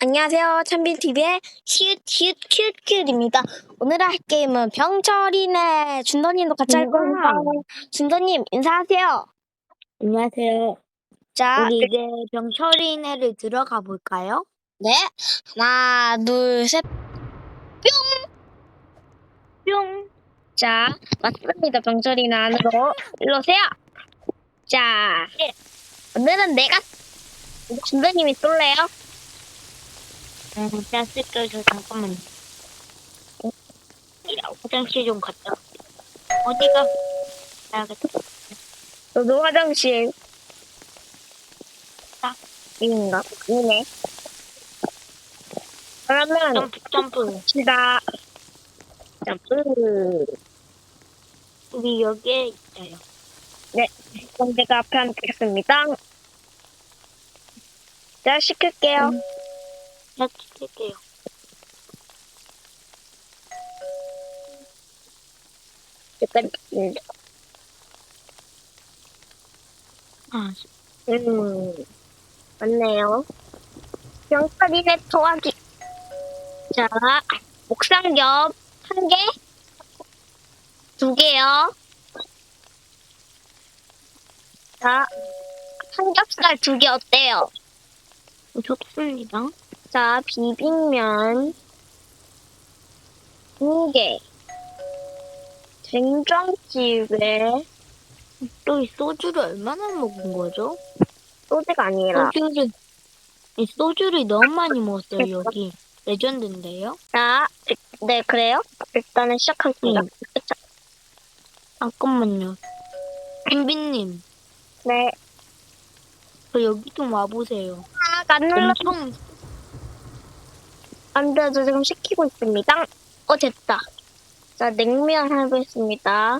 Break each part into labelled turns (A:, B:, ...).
A: 안녕하세요. 찬빈TV의 히읗, 히읗, 큐 큐입니다 오늘 할 게임은 병철이네. 준더님도 같이 할. 거예요. 준더님, 인사하세요.
B: 안녕하세요.
A: 자,
B: 우리 이제 병철이네를 들어가 볼까요?
A: 네. 하나, 둘, 셋.
B: 뿅.
A: 자, 맞습니다. 병철이네 안으로. 일로 오세요. 자, 오늘은 내가 준더님이 쏠래요?
B: 음, 제가 쓸게요. 저 잠깐만요. 어? 야, 화장실 좀 갔다. 어디가? 가야겠다.
A: 저도 화장실.
B: 아.
A: 이인가? 이네. 그러면,
B: 점프, 점프.
A: 시다. 점프.
B: 우리 여기에 있어요.
A: 그럼 제가 앞에 앉겠습니다. 제가 시킬게요.
B: 음. 제가 찍을게요.
A: 약간, 음,
B: 아,
A: 음, 맞네요. 병철이네 토하기. 자, 목상겹 한 개, 두 개요. 자, 삼겹살 두 개 어때요?
B: 좋습니다.
A: 자, 비빔면 두 개. 된장찌개
B: 또 이 소주를 얼마나 먹은 거죠?
A: 소주가 아니라
B: 소주를, 이 소주를 너무 많이 먹었어요, 여기. 레전드인데요?
A: 자, 네 그래요? 일단은 시작할게요.
B: 응. 잠깐만요. 은비님,
A: 네,
B: 저 여기 좀 와보세요.
A: 아, 안 눌러.
B: 엄청
A: 안 돼, 저 지금 시키고 있습니다. 어, 됐다. 자, 냉면 해보겠습니다.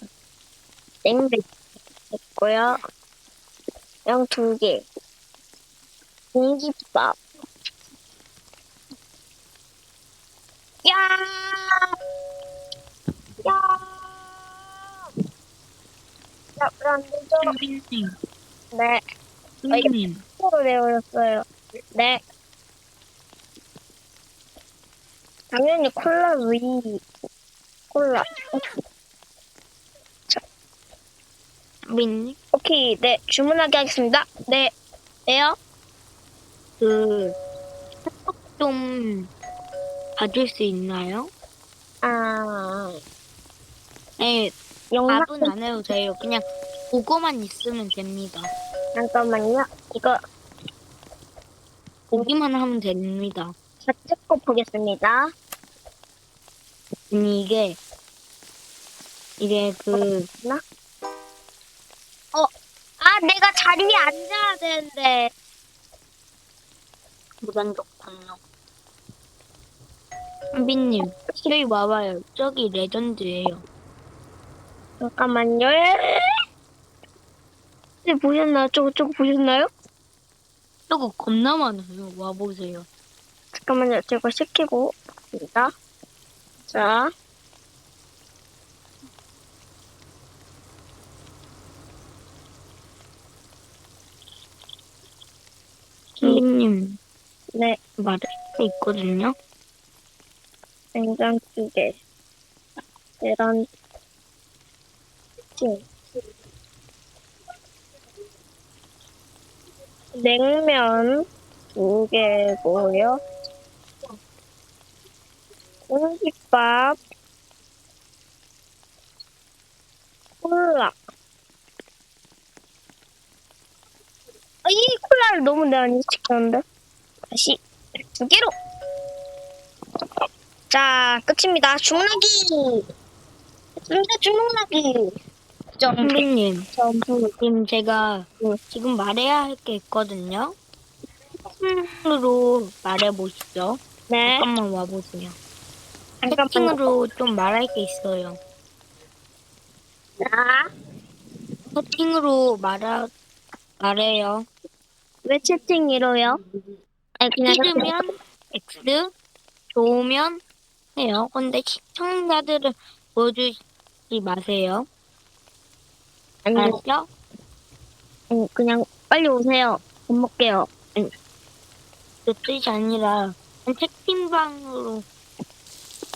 A: 냉면 됐고요. 양 두 개. 공깃밥. 야! 야! 야, 왜안 되죠?
B: 은비님,
A: 네. 코로 내버렸어요. 네. 당연히 콜라 위. 콜라.
B: 은비님,
A: 오케이, 네, 주문하게 하겠습니다. 네, 네요?
B: 그, 좀 봐줄 수 있나요?
A: 아,
B: 네,
A: 영상,
B: 답은 안 해도 돼요. 그냥 보고만 있으면 됩니다.
A: 잠깐만요. 이거
B: 보기만 하면 됩니다.
A: 다 찍고 보겠습니다.
B: 아니, 이게, 이게 그,
A: 나? 어, 아, 내가 자리에 앉아야 되는데.
B: 무단독판요. 은비님, 저기 와봐요. 저기 레전드예요.
A: 잠깐만요. 네, 보셨나요? 저거, 저거 보셨나요?
B: 저거 겁나 많아요. 와보세요.
A: 잠깐만요. 제가 시키고 있습니다. 자,
B: 은비님,
A: 네,
B: 말할 수 있거든요.
A: 된장찌개, 계란, 찜, 냉면 두 개고요. 공깃밥, 콜라. 아, 이 콜라를 너무 많이 시켰는데. 다시 두 개로. 자, 끝입니다. 주문하기. 진짜 주문하기.
B: 은비님,
A: 점프.
B: 지금 제가
A: 응.
B: 지금 말해야 할 게 있거든요. 채팅으로 말해보시죠.
A: 네.
B: 잠깐만 와보세요. 채팅으로 좀 말할 게 있어요.
A: 자,
B: 채팅으로 말하, 말해요.
A: 왜 채팅이로요? 아니, 그냥 이렇게.
B: 싫으면 X, 좋으면 해요. 근데 시청자들을 보여주지 마세요.
A: 아니,
B: 알았죠?
A: 아니, 그냥 빨리 오세요. 밥 먹게요.
B: 그 뜻이 아니라 채팅방으로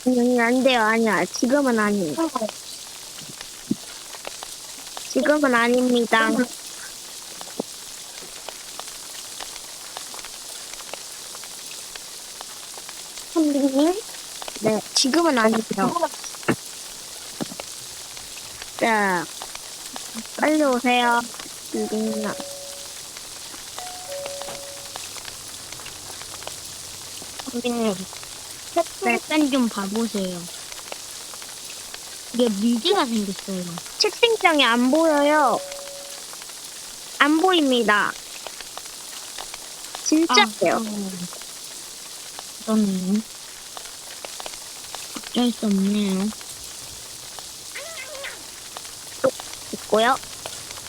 A: 음, 안 돼요. 아니야. 지금은 아니에요. 지금은 아닙니다. 선생님? 네, 지금은 아니죠. 자, 빨리 오세요. 유빈아.
B: 선생님 채팅창 좀 봐보세요. 이게 밀지가 생겼어요.
A: 채팅창이 안 보여요. 안 보입니다. 진짜예요.
B: 그러네요. 어쩔 수 없네요.
A: 있고요.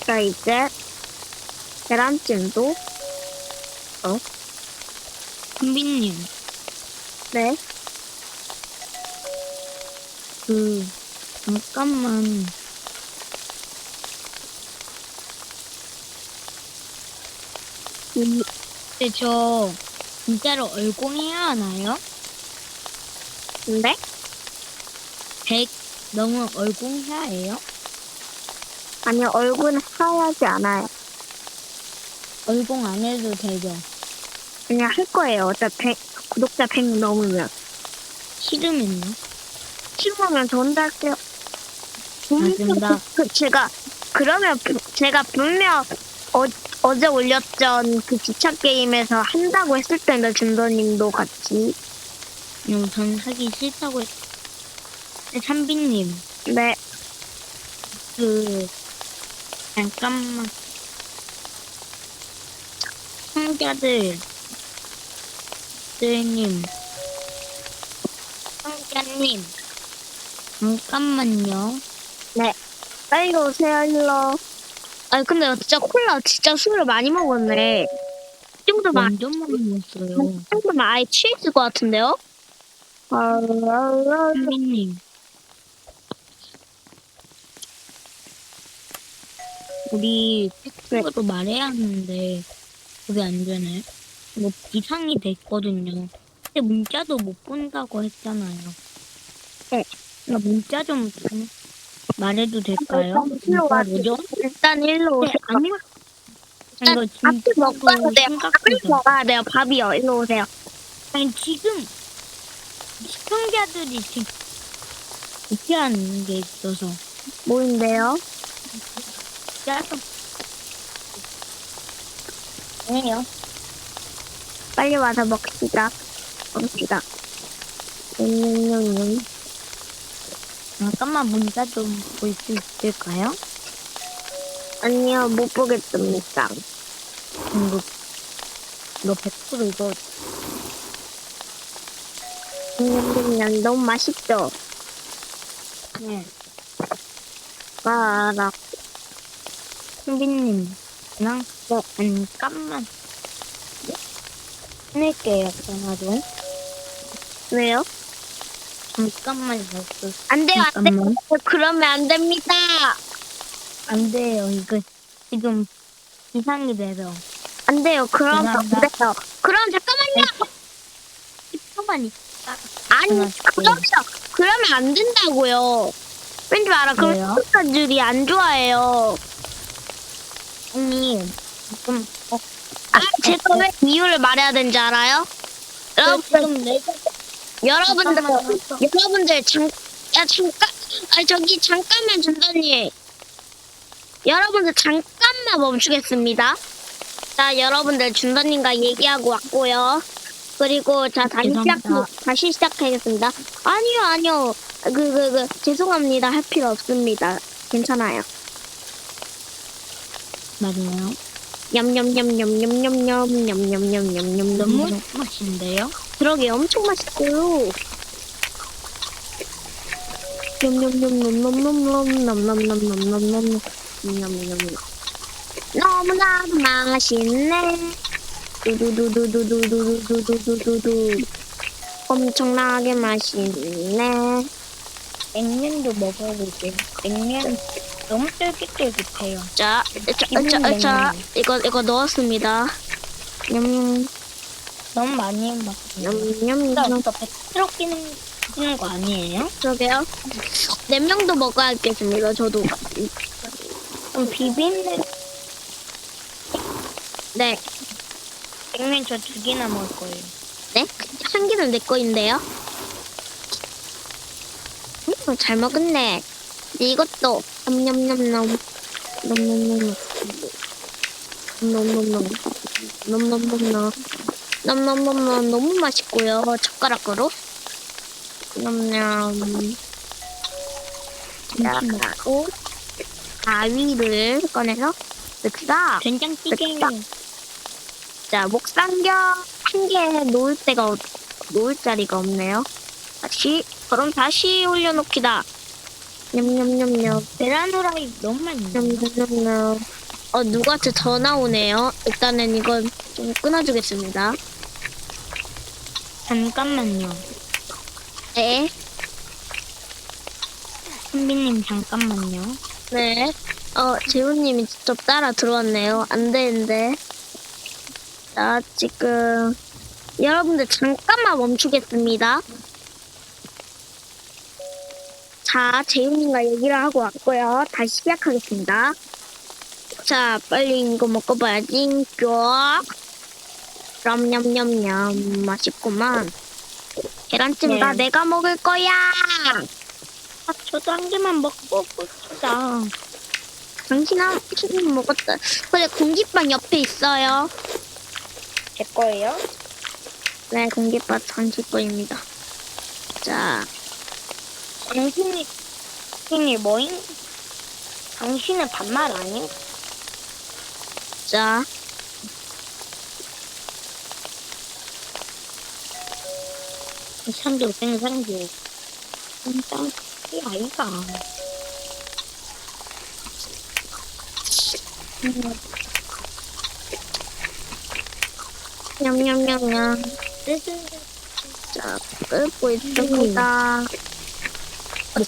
A: 자, 이제 계란찜도
B: 선비님,
A: 네.
B: 그 잠깐만
A: 음,
B: 근데 저 진짜로 얼공해야 하나요?
A: 근데
B: 100 너무 얼공해야 해요?
A: 아니 얼굴은 하얗지 않아요.
B: 얼공 안 해도 되죠?
A: 그냥 할 거예요. 어차피 100, 구독자 100 넘으면.
B: 싫으면요?
A: 싫으면 저 혼자 할게요.
B: 맞습니다.
A: 그, 제가 그러면 부- 제가 분명 어, 어제 올렸던 그 기차 게임에서 한다고 했을 텐데 준서님도 같이.
B: 음, 전 하기 싫다고 했... 근데 삼비님,
A: 네.
B: 그 잠깐만. 성자들. 들님. 성자님 잠깐만요
A: 빨리 오세요 일로. 아니 근데 진짜 콜라 진짜 술을 많이 먹었네. 이 정도면
B: 완전 많이 먹었어요
A: 이 정도면 아예 취했을 것 같은데요? 아,
B: 삼비님 우리 팩트로 말해야 하는데 그게 안 되네 뭐 비상이 됐거든요 근데 문자도 못 본다고 했잖아요
A: 네.
B: 나 문자 좀좀 말해도 될까요?
A: 일로.
B: 문자로요?
A: 일단 일로 오세요.
B: 네, 아니요. 이거
A: 밥을 먹고 와야 돼요. 밥을. 먹어야 돼요. 밥이요. 일로 오세요.
B: 아니 지금 시청자들이 지금 불쾌한 게 있어서
A: 뭐인데요?
B: 짜서 아니요.
A: 빨리 와서 먹시다. 먹시다. 음,
B: 잠깐만 문자 좀 볼 수 있을까요?
A: 아니요, 못 보겠습니다.
B: 이거 이거 100% 이거
A: 음, 너무 맛있죠?
B: 네.
A: 알아.
B: 선비님 그냥 잠깐만 해낼게요 전화로
A: 왜요?
B: 잠깐만요
A: 그안 돼요, 안 돼요.
B: 잠깐만
A: 그러면 안 됩니다.
B: 안 돼요 이거 지금 이상이 돼서
A: 안 돼요. 그러면 안
B: 죄송합니다.
A: 돼요. 그럼 잠깐만요.
B: 10초만 있다
A: 아니,
B: 전화
A: 그러면, 그러면 안 된다고요. 왠지 알아. 그럼
B: 왜요?
A: 시청자들이 안 좋아해요.
B: 언니 지금 어,
A: 아, 제가 왜 이유를 말해야 되는지 알아요? 여러분들,
B: 지금 내가
A: 여러분들. 여러분들, 잠, 야, 잠깐, 아, 저기, 잠깐만, 준다님. 여러분들, 잠깐만 멈추겠습니다. 자, 여러분들, 준다님과 얘기하고 왔고요. 그리고, 자, 다시 시작. 다시 시작하겠습니다. 아니요, 아니요. 그, 그, 그, 죄송합니다. 할 필요 없습니다. 괜찮아요.
B: 맞아요
A: 냠냠냠냠냠냠냠냠냠냠냠.
B: 너무 맛있는데요
A: 그러게 엄청 맛있어요. 냠냠냠냠냠냠냠냠냠냠냠냠냠냠. 너무나도 맛있네. 두두두두두두두두두두두두. 엄청나게 맛있네.
B: 냉면도 먹어볼게요 냉면 너무 쫄깃쫄깃해요
A: 자, 자, 자, 자, 이거 이거 넣었습니다. 냠.
B: 너무 많이 먹었어요.
A: 냠냠냠.
B: 진짜 100kg 끼는, 끼는 거 아니에요?
A: 그러게요. 네 명도 먹어야겠습니다. 저도.
B: 그럼 비빔면
A: 네.
B: 냉면 저 두 개나 먹을 거예요.
A: 네? 한 개는 내 거인데요. 음, 잘 먹었네. 이것도 냠냠냠냠. 넘넘넘넘. 넘넘넘넘. 넘 넘넘넘. 넘넘넘넘 너무 맛있고요. 젓가락으로. 냠냠. 자, 그리고 가위를 꺼내서 넣자.
B: 된장찌개.
A: 자, 목삼겹 한 개 놓을 데가, 없- 놓을 자리가 없네요. 다시, 그럼 다시 올려놓기다. 냠냠냠냠.
B: 계란후라이 너무 많이.
A: 냠냠냠냠. 어, 누가 저 전화 오네요. 일단은 이건 좀 끊어주겠습니다.
B: 잠깐만요.
A: 네.
B: 선비님 잠깐만요.
A: 네. 어, 재훈님이 직접 따라 들어왔네요. 안 되는데. 자, 지금, 여러분들 잠깐만 멈추겠습니다. 자, 재훈님과 얘기를 하고 왔고요. 다시 시작하겠습니다. 자, 빨리 이거 먹어봐야지. 쫙. 그럼 냠냠냠. 맛있구만. 계란찜 다
B: 네.
A: 내가 먹을 거야.
B: 아, 저도 한 개만 먹고 봅시다.
A: 당신 한번 먹었다. 그래, 공깃밥 옆에 있어요.
B: 제 거예요?
A: 네, 공깃밥 당신 거입니다. 자,
B: 당신이, 당신이 뭐임? 당신은 반말 아님?
A: 자.
B: 산도 없는 사람들. 진짜, 이 아이가.
A: 냠냠냠냠. 자, 끓고 있습니다.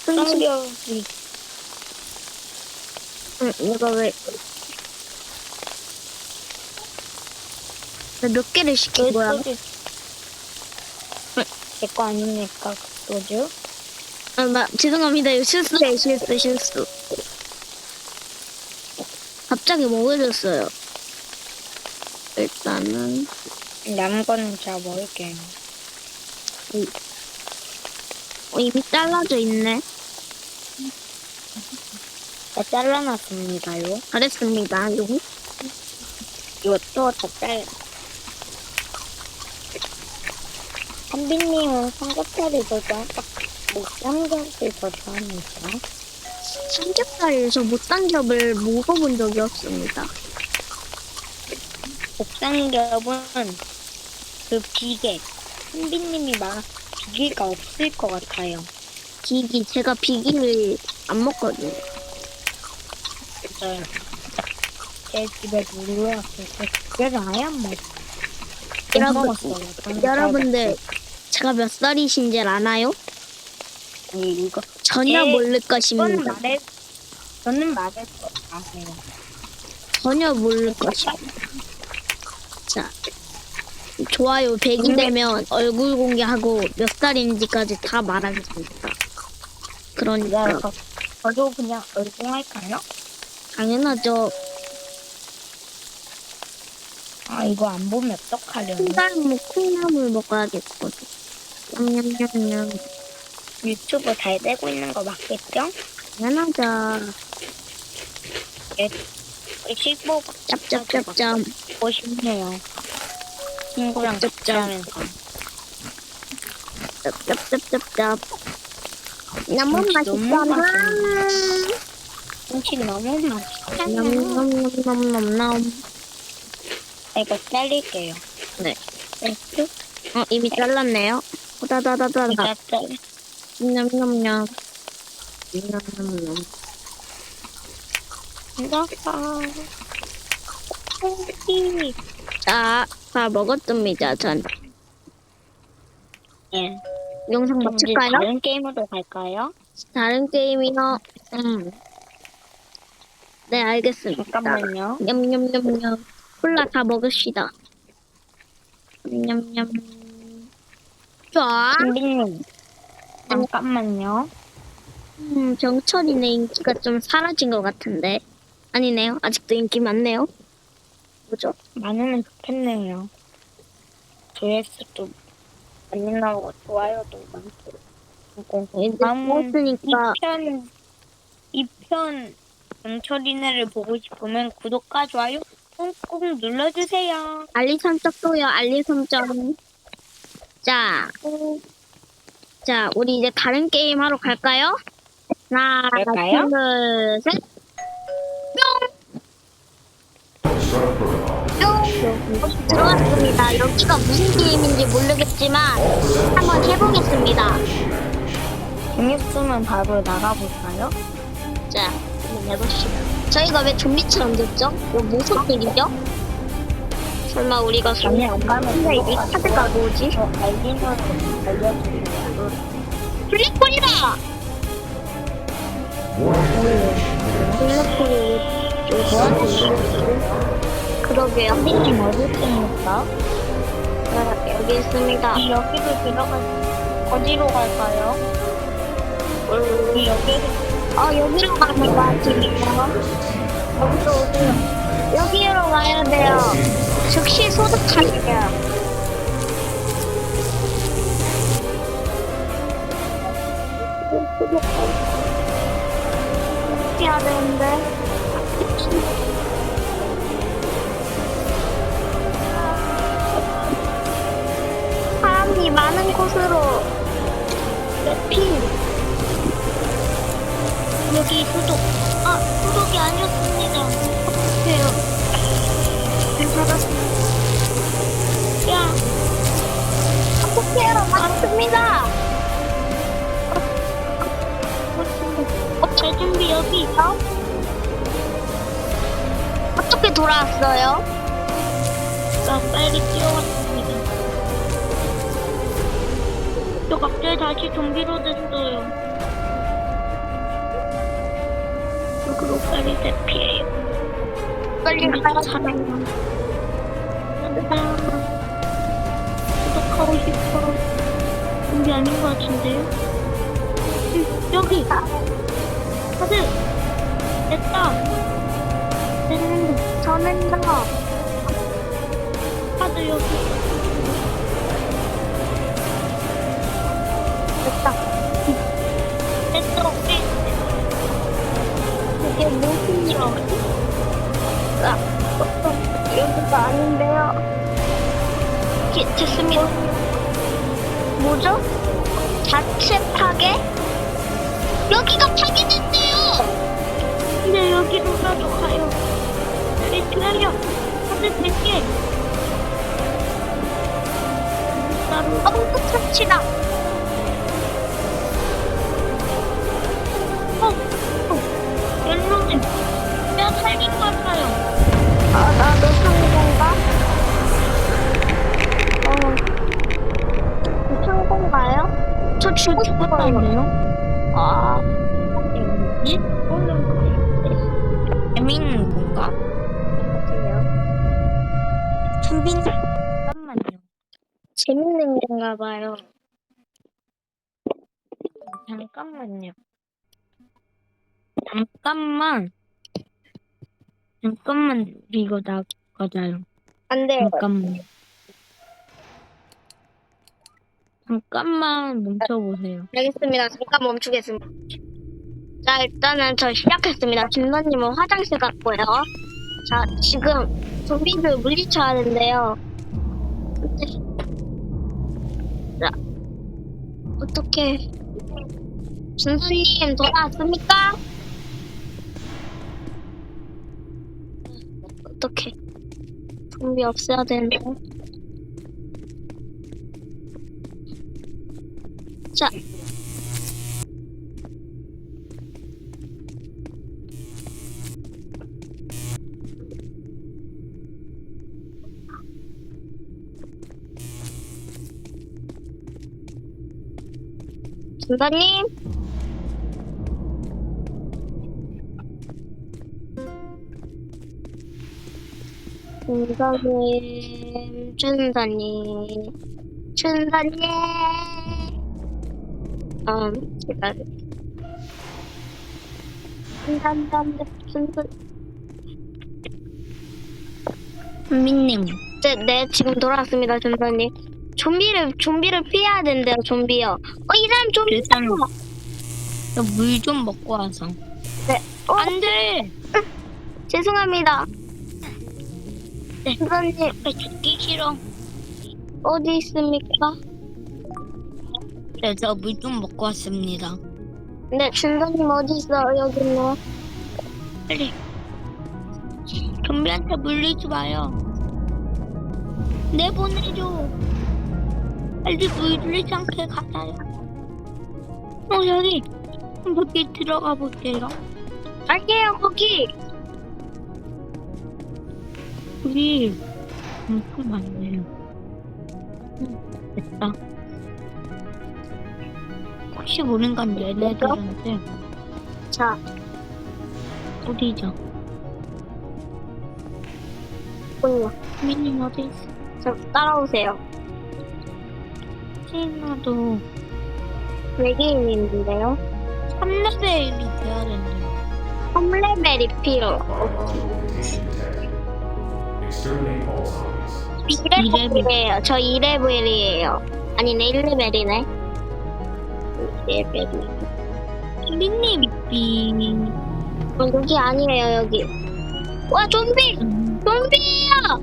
B: 성격이
A: 응, 이거 왜. 왜몇 개를 시킨 거야?
B: 제 거 아닙니까, 소주?
A: 아, 나, 죄송합니다. 이거 실수해, 실수, 실수. 갑자기 뭐 해줬어요? 일단은,
B: 남은 거는 제가 먹을게요.
A: 어, 이미 잘라져 있네.
B: 다 잘라놨습니다요.
A: 잘했습니다. 요.
B: 이것도 다 잘라. 한빈님은 삼겹살이 더 좋아? 뭐, 삼겹살 더 좋아합니까?
A: 삼겹살에서 못단겹을 먹어본 적이 없습니다.
B: 곱삼겹은 그 비계. 한빈님이 막 비계가 없을 것 같아요.
A: 비기, 제가 비기를 안 먹거든요.
B: 진짜요. 제 집에 놀러 왔을 때 비계를 아예 안 먹어.
A: 여러분.
B: 저는
A: 여러분들, 제가 몇 살이신지 아나요?
B: 아니, 이거
A: 전혀
B: 예,
A: 모를
B: 저는
A: 것입니다.
B: 말해 저는 말할 거 아세요.
A: 전혀 모를 것입니다. 자, 좋아요 100이
B: 근데-
A: 되면 얼굴 공개하고 몇 살인지까지 다 말하겠습니다. 그러니까
B: 저, 저도 그냥 얼공할까요?
A: 당연하죠.
B: 아 이거 안 보면 어떡하려고
A: 콩나물, 콩나물 먹어야겠거든. 냠냠냠냠.
B: 유튜브 잘 되고 있는 거 맞겠죠?
A: 당연하죠.
B: 15
A: 짭짭짭짭.
B: 보고 싶네요. 친구랑 같이
A: 짭짭짭.
B: 하면서
A: 짭짭짭짭짭. 너무
B: 김치 너무
A: 맛있잖아.
B: 음식 너무 맛있잖아요.
A: 넘넘넘넘넘넘.
B: 이거 잘릴게요.
A: 네. 어, 이미 잘랐네요. 다다다다다.
B: 이거 잘
A: 냠냠냠. 냠냠냠.
B: 고기.
A: 자, 다 먹었습니다, 전.
B: 예.
A: 영상
B: 이제
A: 마칠까요?
B: 다른 게임으로 갈까요?
A: 다른 게임이요? 음. 네, 알겠습니다.
B: 잠깐만요.
A: 냠냠냠냠. 콜라 다 먹읍시다. 냠냠. 좋아.
B: 준비님 잠깐만요.
A: 음, 병철이네 인기가 좀 사라진 것 같은데. 아니네요. 아직도 인기 많네요. 뭐죠?
B: 많으면 좋겠네요. 조회수도 많이 나오고 좋아요도 많고.
A: 이제
B: 다음
A: 먹었으니까
B: 2편 2편 영철이네를 보고 싶으면 구독과 좋아요 꾹꾹 눌러주세요.
A: 알리 설정도요. 알리 설정. 자, 자, 우리 이제 다른 게임 하러 갈까요? 하나,
B: 그럴까요?
A: 둘, 셋. 뿅! 들어왔습니다. 여기가 무슨 게임인지 모르겠지만 한번 해보겠습니다.
B: 재밌으면 바로 나가볼까요?
A: 자, 한번 해보시죠. 저희가 왜 좀비처럼 됐죠? 이거 무슨 일이죠? 설마 우리가
B: 아니 안 가면
A: 이 카드가 뭐지?
B: 저 알리는 알려드릴게요.
A: 블랙홀이다! 블랙홀이 뭐하는 그러게요.
B: 선생님 어디 있습니까?
A: 자, 여기 있습니다.
B: 이 여기로 들어가 어디로 갈까요? 이 여기로
A: 어, 여기로 가는 거 같으니까. 여기로 오세요. 여기로 가야 돼요. 즉시 소득하게 돼요. 해야 되는데. 사람이 많은 곳으로 핀 여기 소독 아 소독이 아니었습니다. 어떡해요? 잘 받았습니다. 야 어떡해요? 맞습니다. 어, 제 준비 여기 있어? 어떻게 돌아왔어요? 나 빨리 뛰어왔습니다. 저 갑자기 다시 좀비로 됐어요 그로 빨리 대피해요. 빨리 가야 살아요. 구독하고 싶어. 준비 아닌 것 같은데요? 응, 여기! 카드! 됐다! 됐는데. 저는 다. 카드 여기. 이게 무슨 일? 아, 어, 여기가 아닌데요. 기, 됐습니다. 뭐죠? 자체 파괴? 여기가 파괴됐대요! 근데 여기로라도 가요. 빨리 기다려. 다들 될게. 어, 끝이다. 건가요? 저 죽고 싶었는데요? 아,
B: 뭐지? 재밌는 건가?
A: 그래요.
B: 준비는 잠깐만요.
A: 재밌는 건가 봐요.
B: 잠깐만요. 잠깐만. 잠깐만 이거 나가자요.
A: 안 돼요.
B: 잠깐만. 잠깐만 멈춰보세요.
A: 알겠습니다. 잠깐 멈추겠습니다. 자, 일단은 저 시작했습니다. 김선님은 화장실 갔고요. 자, 지금 좀비들 물리쳐야 하는데요. 자, 어떻게 준수님 돌아왔습니까? 어떻게 좀비 없애야 되는데. 자, 준사님? 춘사님, 춘사님, 춘사님. 음, 기다려.
B: 선비님,
A: 네, 네, 지금 돌아왔습니다, 춘사님. 좀비를, 좀비를 피해야 된대요, 좀비요. 어, 이 사람 좀비.
B: 일단 물 좀 먹고 와서.
A: 네, 어,
B: 안 돼!
A: 죄송합니다.
B: 네.
A: 춘사님,
B: 나 죽기 싫어.
A: 어디 있습니까?
B: 그래서 물좀 먹고 왔습니다.
A: 네, 춘사님 어디 있어요, 여기 있네.
B: 빨리. 좀비한테 물리지 마요. 내보내줘. 빨리 물리지 않게 가자요. 어, 여기. 거기 들어가 볼게요.
A: 갈게요, 거기.
B: 여기 엄청 많네요. 응, 됐다. 혹시 모르는 건 얘네들한테
A: 자,
B: 어디죠?
A: 군요.
B: 미님 어디 있어?
A: 저 따라오세요.
B: 신나도
A: 외계인인데요.
B: 3레벨이 돼야 된대요.
A: 3레벨이 필요.
C: Exterminate all zombies.
A: 2레벨이에요. 저 2레벨이에요. 아니네, 1레벨이네. 1레벨이.
B: 미님 빙.
A: 어, 여기 아니에요, 여기. 와, 좀비!
B: 음,
A: 좀비예요!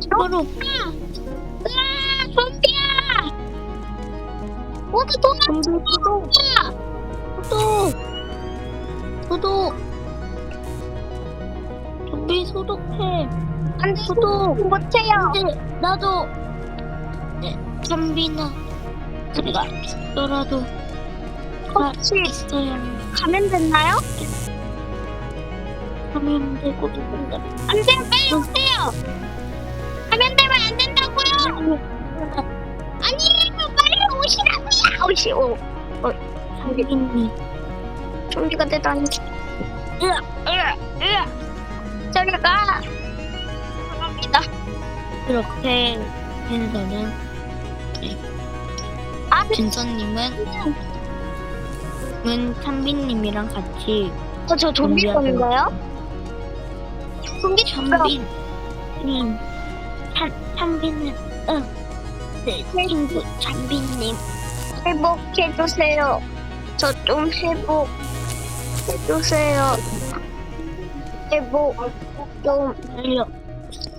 B: 서로
A: 으아, 좀비야! 모두 도망쳐!
B: 소독! 소독! 좀비 소독해!
A: 안 돼,
B: 소독!
A: 못해요.
B: 근데 나도 네, 잠비나 우리가 죽더라도 가
A: 혹시
B: 있어야 해.
A: 가면 됐나요?
B: 하면 되고 있는데
A: 안 돼요, 빨리 오세요! 가면 되면 안 된다고요! 아니에요, 빨리 오시라고요! 오시, 오.
B: 잠비님
A: 좀비가 되다니. 으아, 으아, 으아. 저리 가. 감사합니다.
B: 그렇게 해서는
A: 아,
B: 준서님은 은 참비님이랑 같이
A: 어, 저 좀비. 건가요? 좀비 좀비.
B: 참비님 참 참비는 응내 친구 참비님
A: 회복해주세요. 저 좀 회복 해주세요. 회복 좀
B: 살려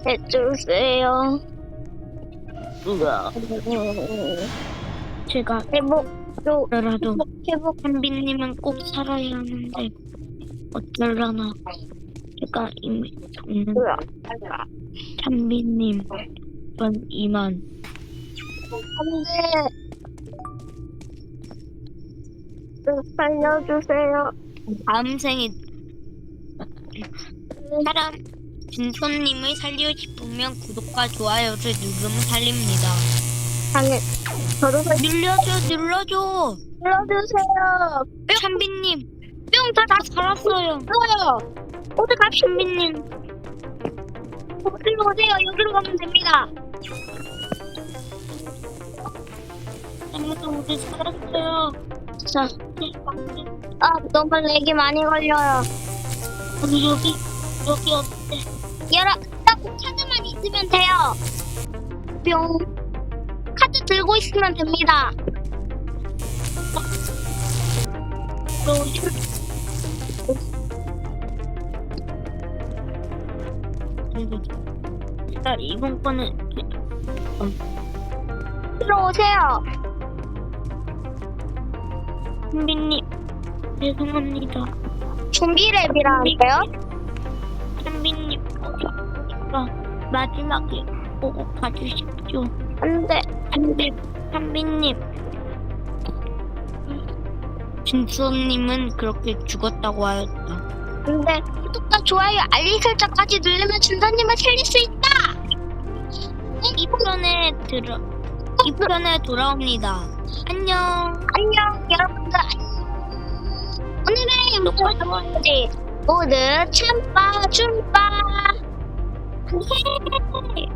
A: 해주세요.
B: 누가 제가
A: 회복 좀
B: 그래도
A: 회복
B: 참비님은 꼭 살아야 하는데 어쩌려나 제가 이미 죽는? 참비님 전 이만
A: 안돼. 좀 살려주세요.
B: 다음 생에 사람 준서님을 살리고 싶으면 구독과 좋아요를 누르면 살립니다.
A: 당연 저도
B: 눌러줘 눌러줘
A: 살려주세요.
B: 참비님
A: 뿅, 저 다시
B: 살았어요
A: 살았어요. 어디 갑시다.
B: 참비님
A: 어디로 오세요. 여기로 가면 됩니다.
B: 아무도 우리 살았어요
A: 자, 아 너무 렉이 많이 걸려요.
B: 여기 여기 여기 어때
A: 열어, 딱 카드만 있으면 돼요. 뿅. 들고 있으면 됩니다.
B: 자 이번 거는
A: 들어오세요.
B: 참비님 죄송합니다
A: 좀비 랩이라는데요?
B: 어, 마지막에 꼭 봐주십시오
A: 안 돼.
B: 참비, 참비님. 진수님은 그렇게 죽었다고 하였다.
A: 안 돼. 구독과 좋아요, 알림 설정까지 누르면 준서님을 살릴 수 있다.
B: 이 편에 들어, 이 편에 돌아옵니다. 안녕.
A: 안녕, 여러분들. 안녕. 오늘의 영상까지 모두 참빠, 춤빠 안 돼.